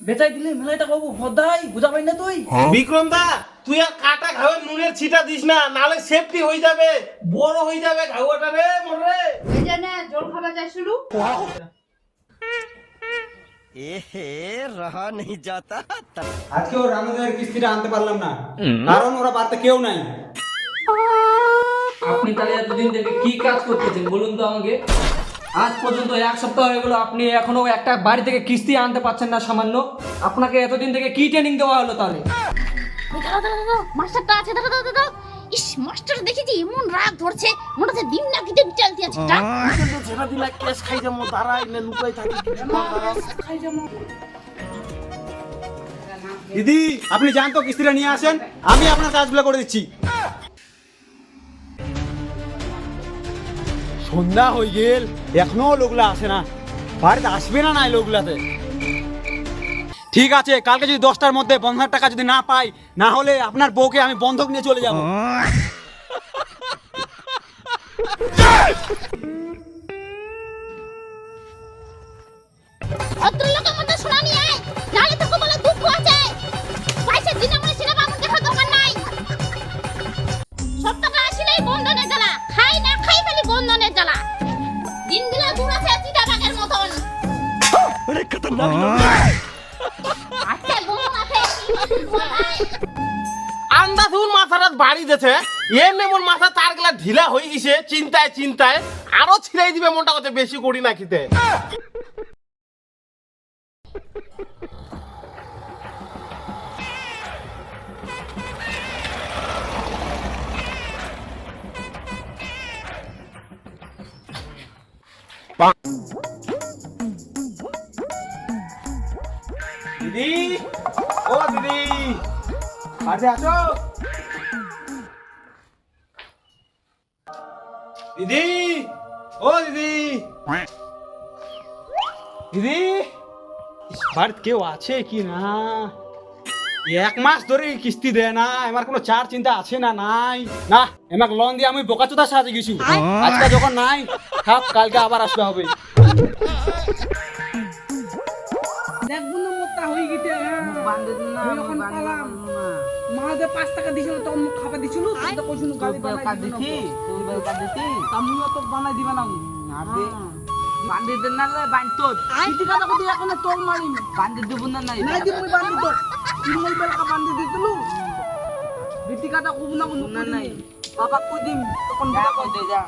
বেচাই দিলে বুঝা পাই না তুই? হ্যাঁ? বিক্রম দা তুই আর কাটা ঘাওয়ের নুনের ছিটা দিস না নালে সেফটি হয়ে যাবে বড় হয়ে যাবে ঘাওয়াটা রে মরে এই জানে জল যায় শুরু। এহে রহা নেই যাতা আজকে ওর রামদাদের কিস্তিটা আনতে পারলাম না। কারণ ওরা বাড়তে কেউ নাই। আপনি তাহলে এতদিন থেকে কি কাজ করতেছেন? বলুন তো আমাকে। আজ পর্যন্ত এক সপ্তাহ হয়ে গেলো আপনি এখনও একটা বাড়ি থেকে কিস্তি আনতে পারছেন না সামান্য। আপনাকে এতদিন থেকে কি ট্রেনিং দেওয়া হলো তাহলে? দাঁড়াও দাঁড়াও দাঁড়াও মাস্টারটা আছে দাঁড়াও দাঁড়াও দাঁড়াও। ইস মাস্টার দেখেছি এমন রাগ ধরছে মনে হচ্ছে দিন না কিতে চলতে আছে টা ছেড়া দিলা কেস খাই যাব দাঁড়াই না লুকাই থাকি দিদি আপনি যান তো কিস্তিটা নিয়ে আসেন। আমি আপনার কাজগুলো করে দিচ্ছি। সন্ধ্যা হয়ে গেল। এখনও লোকগুলা আসে না। বাড়িতে আসবে না নাই লোকগুলাতে ঠিক আছে কালকে যদি দশটার মধ্যে বন্ধক টাকা যদি না পাই না হলে আপনার বউকে আমি বন্ধক নিয়ে চলে যাব। এমনি মোর মাথা তার গেলা ঢিলা হয়ে গেছে চিন্তায় চিন্তায় আরও ছিড়াই দিবে মনটা কত বেশি করি না খিতে দিদি, ও দিদি। আছো? বাড়িতে কেউ আছে কি না? এক মাস ধরে কিস্তি দেয় না আমার কোনো চার চিন্তা আছে না নাই। না এমাক লোন দিয়ে আমি বোকাচোদা সাজে গেছি। আজকে যখন নাই থাক কালকে আবার আসবে হবে। দেখ বন্ধু মোটা হয়ে গেছে হ্যাঁ। পালাম। মা যে পাঁচ টাকা দিছিল তখন মুখ খাবার দিছিল তো কইছিল গালি বানাই দেখি তো বানাই দিবে না বান্ধি দেন না বান্ধতো ইতি কথা কদি এখন তোর মারিম বান্ধি দিব না নাই। নাই দিব বান্ধি তো তিনমল বেলা বান্ধি দিতলু ইতি কথা কব না না নাই। বাবা কই দিম তখন বুঝা কই দে যা।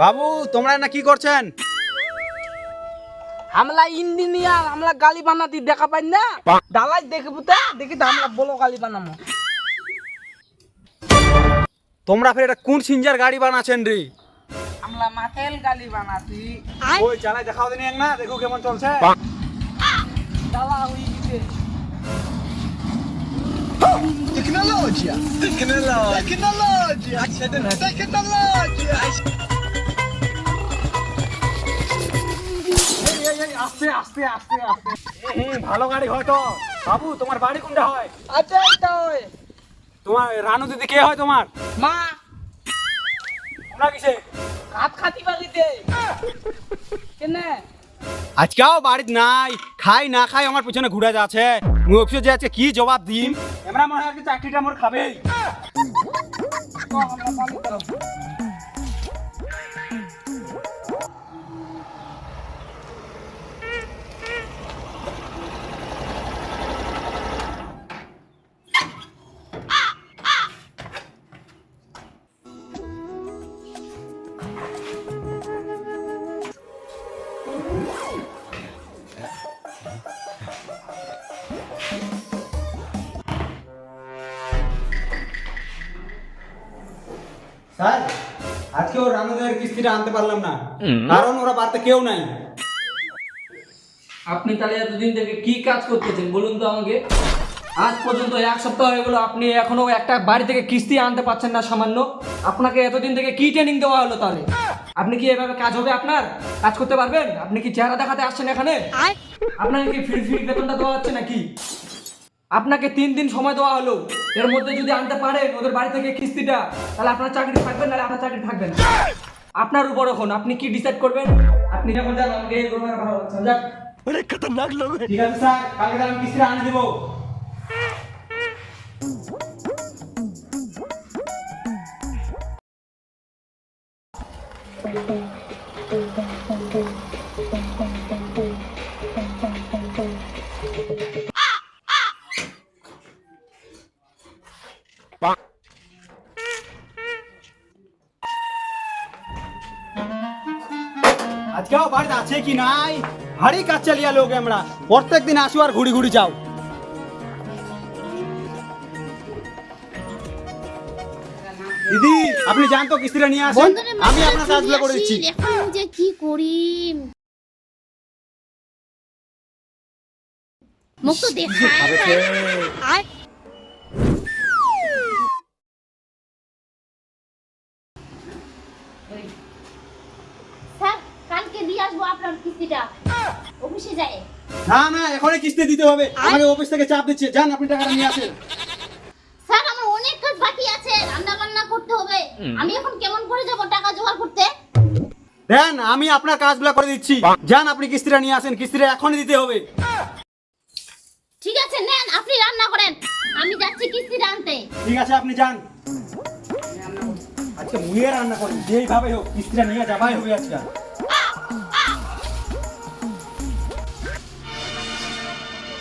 বাবু তোমরা না কি করছেন? আমরা ইঞ্জিনিয়ার আমরা গালি বানাতি দেখা পাই না? ডালাই দেখব তা দেখি তো আমরা বলো গালি বানামো। তোমরা ফের এটা কোন সিঞ্জার গাড়ি বানাচ্ছেন রে? আমরা মাথেল গালি বানাতি। ওই চালাই দেখাও দিন না দেখো কেমন চলছে। ডালা হয়ে গেছে। আস্তে আস্তে আস্তে আস্তে। ভালো গাড়ি হয় তো। বাবু তোমার বাড়ি কোনটা হয়? আচ্ছা ওই তোমার রানু দিদি কে হয় তোমার? মা। তোমরা কিসে? হাত খাতি বাড়িতে কেনে? আজকেও বাড়িতে নাই। খাই না খাই আমার পিছনে ঘুরে যাচ্ছে। মুই অফিসে যে আজকে কি জবাব দিম? মনে হয় চাকরিটা মোর খাবেই। ওর রানুদের কিস্তিটা আনতে পারলাম না। কারণ ওরা বাড়িতে কেউ নাই। আপনি তাহলে এতদিন থেকে কি কাজ করতেছেন? বলুন তো আমাকে। আজ পর্যন্ত এক সপ্তাহ হয়ে গেল আপনি এখনও একটা বাড়ি থেকে কিস্তি আনতে পারছেন না সামান্য। আপনাকে এতদিন থেকে কি ট্রেনিং দেওয়া হলো তাহলে? আপনি কি এভাবে কাজ হবে আপনার? কাজ করতে পারবেন? আপনি কি চেহারা দেখাতে আসছেন এখানে? আপনাকে কি ফ্রি ফ্রি বেতনটা দেওয়া হচ্ছে নাকি? আপনাকে তিন দিন সময় দেওয়া হলো। এর মধ্যে যদি আনতে পারেন ওদের বাড়ি থেকে কিস্তিটা তাহলে আপনার চাকরি থাকবেন নাহলে আপনার চাকরি থাকবেন আপনার উপর এখন আপনি কি ডিসাইড করবেন? আপনি যখন যান আমাকে ভালো লাগছে ঠিক আছে স্যার কালকে আমি কিস্তিটা আনে দেবো। আজকেও বাড়িতে আছে কি নাই? হাড়ি কাজ চালিয়া লোক আমরা। প্রত্যেক দিন আসু আর ঘুরি ঘুরি যাও। দিদি আপনি যান তো কিস্তিটা নিয়ে আসেন। আমি আপনার কাজগুলো করে দিচ্ছি। এখন যে কি করি? মুখ তো দেখায় না না এখনই কিস্তি দিতে হবে। আমাকে অফিস থেকে চাপ দিচ্ছে। যান আপনি টাকাটা নিয়ে আসেন। স্যার আমার অনেক কাজ বাকি আছে। রান্না বান্না করতে হবে। আমি এখন কেমন করে যাব টাকা জোগাড় করতে? দেন আমি আপনার কাজগুলো করে দিচ্ছি। যান আপনি কিস্তিটা নিয়ে আসেন। কিস্তিটা এখনই দিতে হবে। ঠিক আছে নেন আপনি রান্না করেন। আমি যাচ্ছি কিস্তিটা আনতে। ঠিক আছে আপনি যান। আজকে মুইয়ে রান্না করেন। যেইভাবে হোক কিস্তিটা নিয়ে যাবাই হবে আজকে।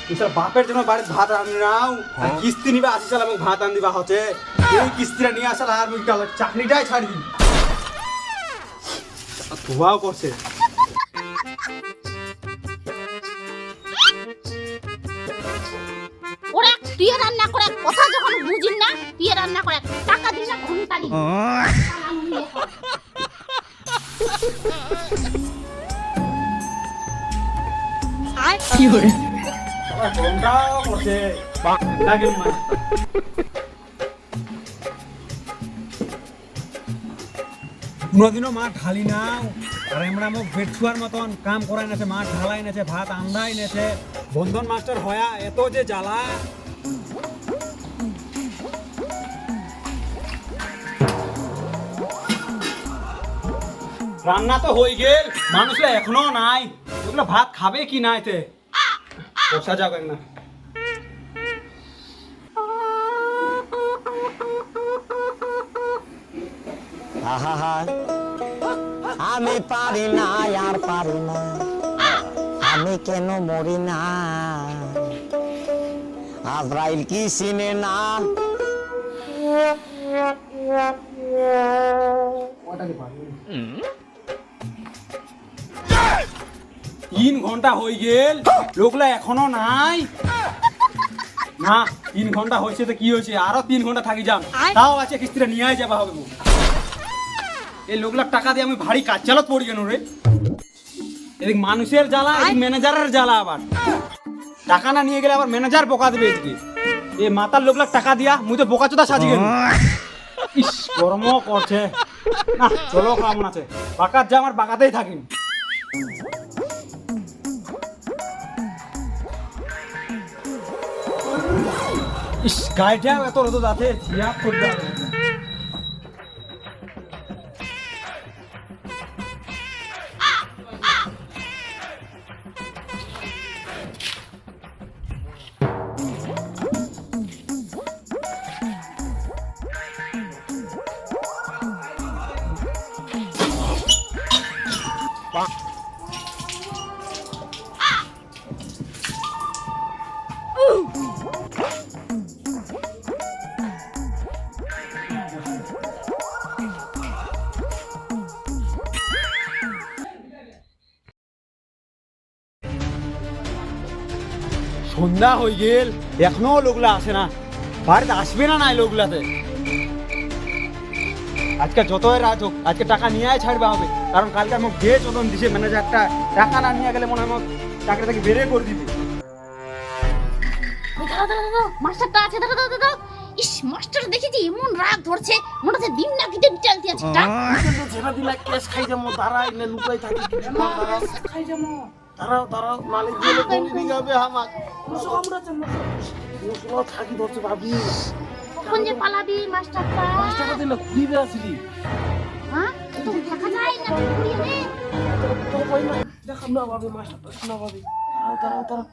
তুষার বাপের জন্য বাড়িতে ভাত আনি নাও আর কিস্তি নিবা আসি সাল আমাকে ভাত আন দিবা হচ্ছে এই কিস্তিটা নিয়ে আসার আর মুখ চাকরিটাই ছাড়ি দিন ধোয়াও করছে ওরা তুই রান্না করে কথা যখন বুঝিন না তুই রান্না করে। টাকা দিন না ঘন্টালি ঘন্টাও করছে লাগে মা কোনোদিনও মা ঢালি নাও। আর আমরা মোক বেটছুয়ার মতন কাম করাই নেছে, মা ঢালাই নেছে, ভাত আন্দাই নেছে। বন্ধন মাস্টার হয়া, এত যে জ্বালা। রান্না তো হয়ে গেল, মানুষরা এখনও নাই। ভাত খাবে কি নাই তে বসা যাবে না। আমি পারি না আর পারি না। আমি কেন মরি না? আজরাইল কি চিনে না? তিন ঘণ্টা হয়ে গেল। লোকলা এখনও নাই। না তিন ঘণ্টা হয়েছে তো কি হয়েছে? আরও তিন ঘণ্টা থাকি যাম তাও আছে কিস্তিটা নিয়ে যাবা হবে। এই লোকলার টাকা দিয়ে আমি ভারী কাজ চালত পড়ি কেন রে? এদিক মানুষের জ্বালা এদিক ম্যানেজারের জ্বালা আবার। টাকা না নিয়ে গেলে আবার ম্যানেজার বোকা দেবে এদিকে। এ মাতার লোকলার টাকা দিয়া মুই তো বোকা চোদা সাজি গেল ইস কর্ম করছে। না চলো কেমন আছে বাকাত যা আমার বাকাতেই থাকিম। ইস গাড়িটাও এত রোদ আছে। সন্ধ্যা হয়ে গেল এখনও লোকলা আসে না। বাড়িতে আসবে না নাই লোকলাতে আজকে যতই রাত হোক আজকে টাকা নিয়ে ছাড়বে হবে। কারণ কালকে আমাকে যে চোদন দিছে ম্যানেজারটা টাকা না নিয়ে গেলে মনে হয় আমাকে চাকরি থেকে বেরে করে দিবে। মাস্টারটা আছে দাঁড়াও দাঁড়াও দাঁড়াও। ইস মাস্টার দেখেছি এমন রাগ ধরছে মনে হচ্ছে দিন না কিতে চালতে আছে টা ছেড়ে দিলে কেস খাই যাব দাঁড়াই না লুকাই থাকি খাই যাব। দাঁড়াও দাঁড়াও মালিক দিলে দড়ি দিগাবে আমাক। মুসলো থাকি ধরছে ভাবি। কখন যে পালাবি মাস্টারটা টাকা দিলে ঘুরিবে আসলি হ্যাঁ? তো দেখা যায় না ঘুরিয়ে তো কই না দেখাম না ভাবি মাস্টারটা শোনা ভাবি। দাঁড়াও দাঁড়াও দাঁড়াও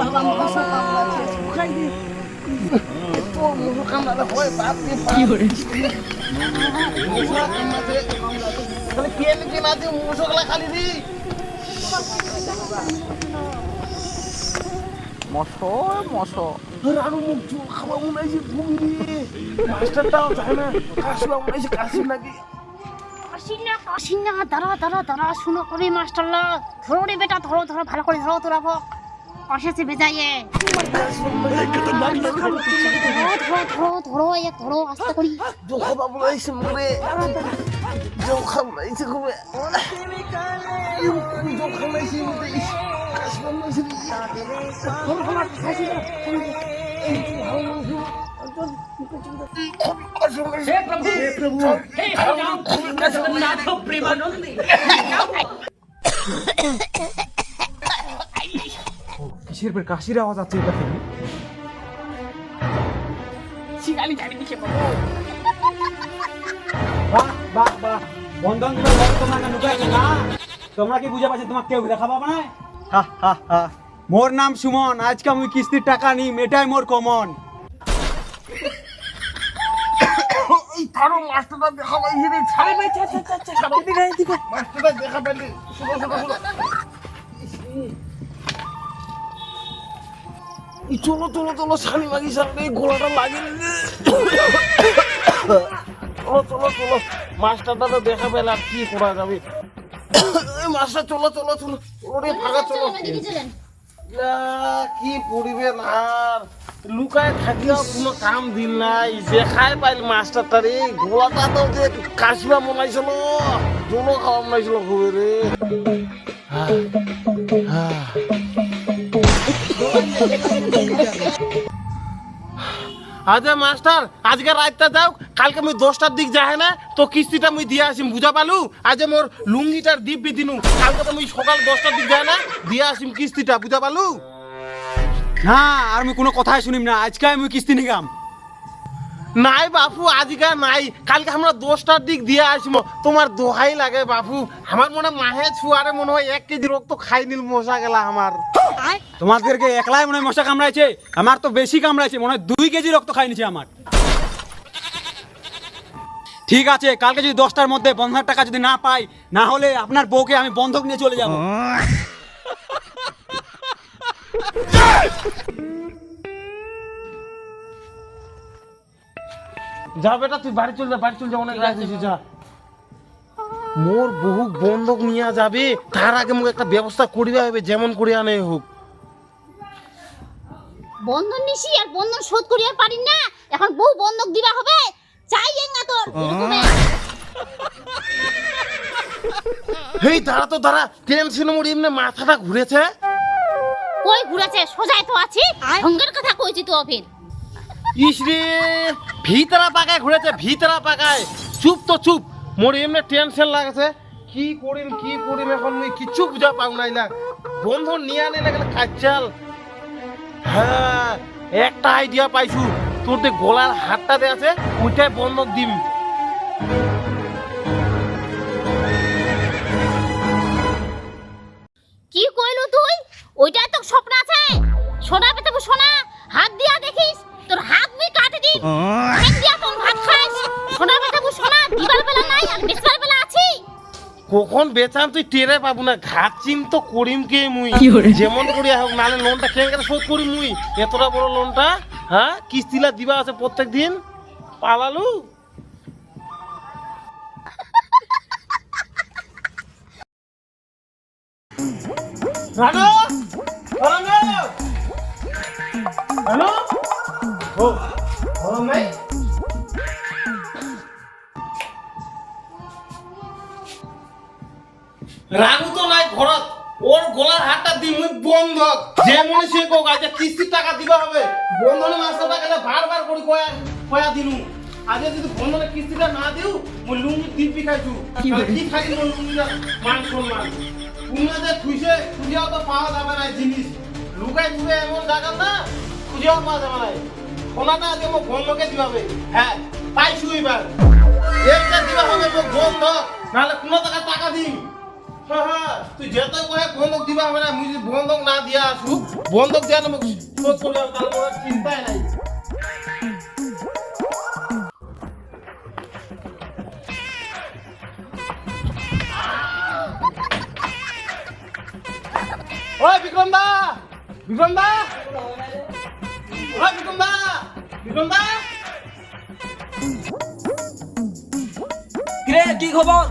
বাবা খাই দি। মশো মশো রানু মুখ খাওয়া মনে হয়েছে ঘুমি রে মাস্টারটাও যায় না কাশলা মনে হয়েছে কাশির নাকি কাশিনা কাশিনা দাঁড়া দাঁড়া দাঁড়া শুনো করে মাস্টারলা ধরো বেটা, ধরো ধরো, ভালো করে ধরো তোরা ভোগ কষেছে বেজাইয়ে ধরো ধরো ধরো ধরো ধরো আস্তে করি জোখা মনে হয়েছে মনে জোখা মনে হয়েছে জোখা মনে হয়েছে কাশলা মনে ধরো ধরো কাশি কিসের পর কাশির আওয়াজ আছে এটা থেকে। বাহ বাহ বাহ। বন্ধন না? তোমরা কি বুঝে পাচ্ছ তোমাকে কেউ দেখা পাবা না হা হা হা। মোর নাম সুমন আজকে আমি কিস্তির টাকা নিম এটাই মোর কমন। মাস্টারটা দেখা পাইছি রে ছাড়ো ভাই ছাড়ো এদিকে এদিকে মাস্টারটা দেখা পাইলি শুনো শুনো শুনো। এই চলো চলো চলো শালি মাগি সামনে এই গোলাটা লাগে চলো চলো চলো মাস্টারটা তো দেখা পেলে আর কি করা যাবে? এই মাস্টার চলো চলো চলো চলো রে ফাঁকা চলো। কি পরিবেশ আর। লুকায় থাকিও কোনো কাম দিল নাই দেখাই পাইল মাস্টারটা রে গোলাটা তো যে কাশিবা মনাইছিল জলো খাওয়া মনাইছিল খুবই রে। হ্যাঁ, হ্যাঁ। আচ্ছা মাস্টার, আজকে রাতটা যাও, কালকে আমি দশটার দিক যাই না, তো কিস্তিটা মুই দিয়ে আসিম, বুঝা পালু? আজ মোর লুঙ্গিটার দিব্যি দিনু কালকে তো মুই সকাল দশটার দিক যাই না, দিয়ে আসিম কিস্তিটা, বুঝা পালু? না, আর আমি কোনো কথাই শুনিম না, আজকে আমি কিস্তি নিগাম। নাই বাপু আজকে নাই। কালকে আমরা দশটার দিক দিয়ে আসব তোমার দোহাই লাগে বাপু। আমার মনে হয় মাহে ছুয়ারে মনে হয় এক কেজি রক্ত খাই নিল মশা গেলা আমার। তোমাদেরকে একলাই মনে হয় মশা কামড়াইছে আমার তো বেশি কামড়াইছে মনে হয় দুই কেজি রক্ত খাই নিছে আমার। ঠিক আছে কালকে যদি দশটার মধ্যে বন্ধক টাকা যদি না পাই না হলে আপনার বউকে আমি বন্ধক নিয়ে চলে যাব। যা বেটা তুই বাড়ি চল যা বাড়ি চল যা অনেক রাত হয়েছে যা। মোর বহু বন্ধক নিয়ে যাবে তার আগে মোক একটা ব্যবস্থা করিবে হবে যেমন করে আনে হোক। বন্ধন নিছি আর বন্ধন শোধ করিয়া পারি না। এখন বহু বন্ধক দিবা হবে চাই এঙ্গা তোর। হেই দাঁড়া তো দাঁড়া টেনশন মোর এমনি মাথাটা ঘুরেছে। কই ঘুরেছে? সোজাই তো আছি ভঙ্গের কথা কইছি তো ফির ইস রে, ভিতরা পাকায় ঘুরেছে, ভিতরা পাকায়। চুপ তো চুপ, মোর এমনি টেনশন লাগছে। কি করিম কি করিম এখন মুই কিচ্ছু বুঝা পাও নাই না। বন্ধু নিয়ে আনে লাগলে কাচাল। হ্যাঁ একটা আইডিয়া পাইছু। তোর যে গলার হাতটা দে আছে, ওইটাই বন্ধক দিম। কি কইলু তুই? ওইটাই তো স্বপ্ন আছে। সোনা পেতে সোনা হাত দিয়া দেখিস। তোর হাত মুই কাটে দি হাত দিয়া তোর ভাত খাইস। সোনা পেতে সোনা দিবার বেলা নাই আর বেচবার বেলা আছি। কখন বেচাম তুই টেরে পাবো না ঘাত চিম তো করিম কে মুই? যেমন করি হোক নালে লোনটা কেন শোধ করি মুই? এতটা বড় লোনটা হ্যাঁ? কিস্তিলা দিবা আছে প্রত্যেক দিন? পালালু? রানু রানু ও গরম নাই রানু তো নাই ঘরত। ওর গলার হাতটা দি মুই বন্ধক যে মনে সে কোক আজ কিস্তির টাকা দিবা হবে। বন্ধনে মাসটা টাকা বারবার করে কয়া কয়া দিনু। আজ যদি বন্ধনে কিস্তিটা না দিও মই লুঙ্গি দিবি খাইছু কি খাইছি মই লুঙ্গিটা? মান সম্মান। কুনা যে থুইছে খুঁজিয়াও তো পাওয়া যাবে না জিনিস। লুকাই থুবে এমন জায়গা না খুঁজিয়াও পাওয়া যাবে না। সোনাটা আজকে মোক বন্ধকে দিবাবে হ্যাঁ পাইছু এবার একটা দিবা হবে মোক বন্ধ নাহলে কোনো টাকা টাকা দিম তুই যেতে কয়ে বন্ধক দিবা হবে না, মুই যদি বন্ধক না দিয়া আসু বন্ধক দিয়া না মোক চিন্তাই নাই। ওই বিক্রম দা বিক্রম দা। কিরে কি খবর?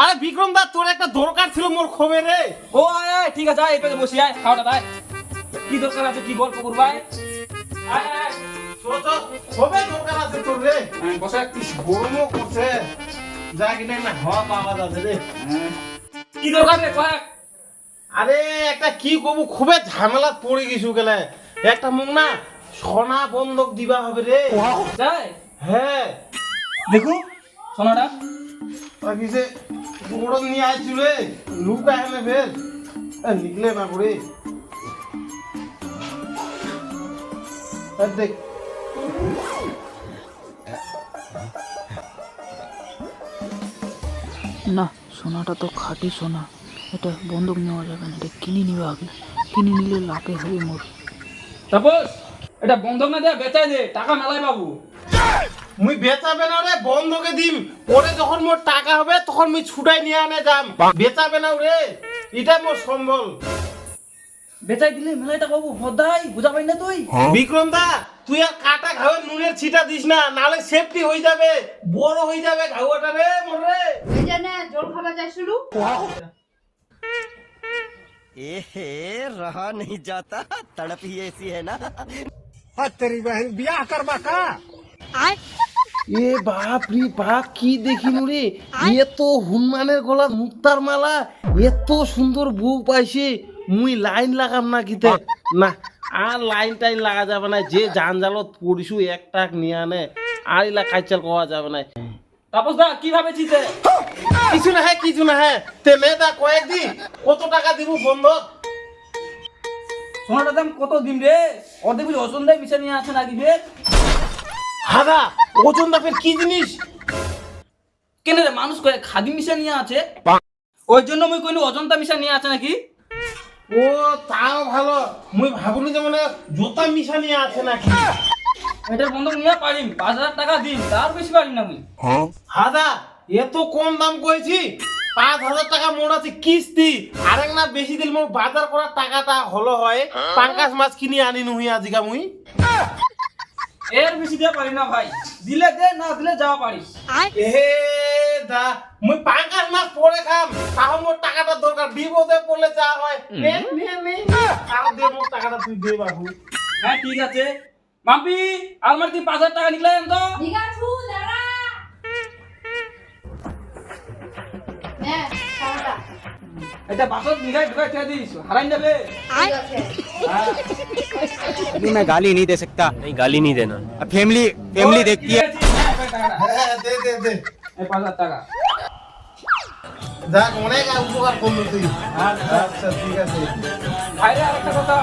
আরে বিক্রম দা তোর একটা দরকার ছিল মোর খবরে। ও আয় আয় ঠিক আছে আয় এই বসি আয় খাওয়াটা দেয় কি দরকার আছে কি বল কুকুর ভাই? আয় আয় তো তো সবে দরকার আছে তোর রে। হ্যাঁ, বসে। গরমও করছে যা কিনা না হওয়া পাওয়া যাবে রে। কি দরকার রে কয়েক? আরে একটা কি করব খুবই ঝামেলা পড়ে গেছু গেলে একটা মুখ না সোনা বন্ধক দিবা হবে রে। যাই। হ্যাঁ। দেখু। সোনাটা। বাকি সে গোড় নিয়ে আইছু রে লুক আহে ফের এ, নিকলে না করে দেখ। না সোনাটা তো খাঁটি সোনা। এটা বন্ধক নেওয়া যাবে না এটা কিনে নিবে আগে। কিনে নিলে লাভে হবে মোর। তাপস এটা বন্ধক না দেয়া বেচাই দে টাকা মেলাই পাবো। মুই বেচাবে না রে বন্ধকে দিম। পরে যখন মোর টাকা হবে তখন মুই ছুটাই নিয়ে আনে যাম। বেচাবে না রে এটা মোর সম্বল। বেচাই দিলে মেলাই টাকা পাবো ভদ্রাই বুঝা পাই না তুই। বিক্রম দা তুই আর কাটা ঘাওয়ের নুনের ছিটা দিস না নালে সেফটি হয়ে যাবে বড় হয়ে যাবে ঘাওয়াটা রে মোর রে। জল খাবার যায় শুরু। ए रहा नहीं जाता तड़प ही ऐसी है ना এ বাপ রে বাপ কি দেখিনু রে এত হনুমানের গলা মুক্তার মালা এত সুন্দর বউ পাইছে মুই লাইন লাগাম না কিতে না আর লাইন টাইন লাগা যাবে না যে জানজালত পড়িছু এক টাক নিয়ে আনে আর ইলা কাইচাল কওয়া যাবে না কীভাবে কিছু না হ্যাঁ কিছু না হ্যাঁ তে মেয়েটা কয়েকদিন কত টাকা দিব বন্ধক সোনাটার দাম কত রে? অর্ধেক বুঝি অসন দেয় মিশা নিয়ে আসে নাকি ফের হাদা ওজন দাপের কি জিনিস? কেন রে মানুষ করে খাদি মিশা নিয়ে আছে? ওই জন্য মুই কইনি অজন্তা মিশা নিয়ে আছে নাকি? ও তাও ভালো। মুই ভাবলি যে মানে জুতা মিশা নিয়ে আছে নাকি। এটার বন্ধক নিয়ে পারিম পাঁচ হাজার টাকা দিন তার বেশি পারিম না মুই হাদা এত কম দাম কইছি পাঁচ হাজার টাকা মোর আছে কিস্তি। আরেক না বেশি দিল মোর বাজার করার টাকাটা হলো হয় পাঙ্কাস মাছ কিনে আনি নুহি আজিকা মুই। এর বেশি দিয়ে পারি না ভাই। দিলে দে না দিলে যাওয়া পারিস। এ দা মুই পাঙ্কাস মাছ পরে খাম তাও মোর টাকাটা দরকার। বিপদে পড়লে যা হয়। নে নে নে। তাও দে মোর টাকাটা তুই দে বাবু। হ্যাঁ ঠিক আছে। মাম্পি আমার তুই পাঁচ হাজার টাকা নিকলে তো ঠিক আছে দাঁড়া নে খাওয়াটা এটা বাসত নিগাই ঢুকাই ঠেয়ে দিস হারাই যাবে ঠিক আছে अभी मैं गाली नहीं दे सकता नहीं गाली नहीं देना अब फैमिली फैमिली देखती है হ্যাঁ দে দে দে এই পাঁচ হাজার টাকা যাক অনেক উপকার করলো তুই আচ্ছা ঠিক আছে ভাইরে আরেকটা কথা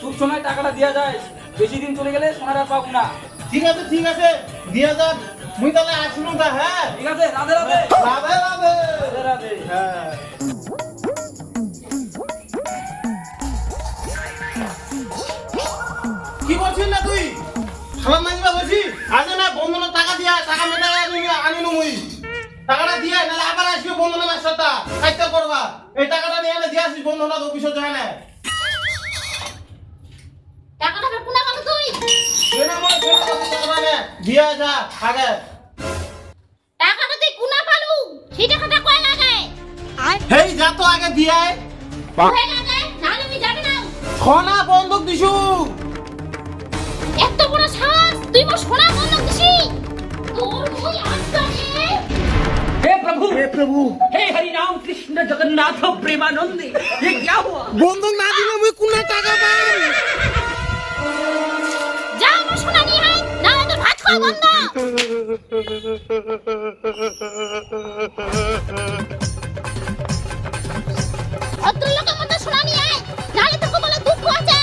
খুব সময় টাকাটা দেওয়া যায় বেশি দিন চলে গেলে সোনার আর পাবো না। ঠিক আছে ঠিক আছে। দিয়া যাক মুই তাহলে আসলু দা হ্যাঁ? ঠিক আছে রাধে রাধে। রাধে রাধে। রাধে রাধে। হ্যাঁ। কি বলছিস না তুই? খালাম মাইবা বলছি আজ না টাকা দিয়া টাকা মেটা আনি আনিনু মুই। টাকাটা দিয়া নাহলে আবার আসবে বন্ধনের মাস্টারটা কাজটা করবা। এই টাকাটা নিয়ে এনে দিয়ে আসিস বন্ধনাথ অফিসে যায় না। টাকাটা বের কোনা কাটো তুই কেন আমার কেন টাকাটা নে দিয়া যা আগে টাকাটা তুই কোনা পালু সেই টাকাটা কয় লাগে হেই যা তো আগে দিয়ায় হয়ে লাগে নাহলে আমি যাবে না ছনা বন্ধক দিছু এত বড় সাহস তুই মোর সোনা বন্ধক দিছি তোর মুই আজকে हे प्रभु हे प्रभु हे हरि राम कृष्ण जगन्नाथ प्रेमानंद ये क्या हुआ বন্ধক না দিলে মুই কোন টাকা পাই পাগল না ভদ্রলোকের মতো শোনা নিয়ে আয় নাহলে তোকে বলে দুঃখ আছে?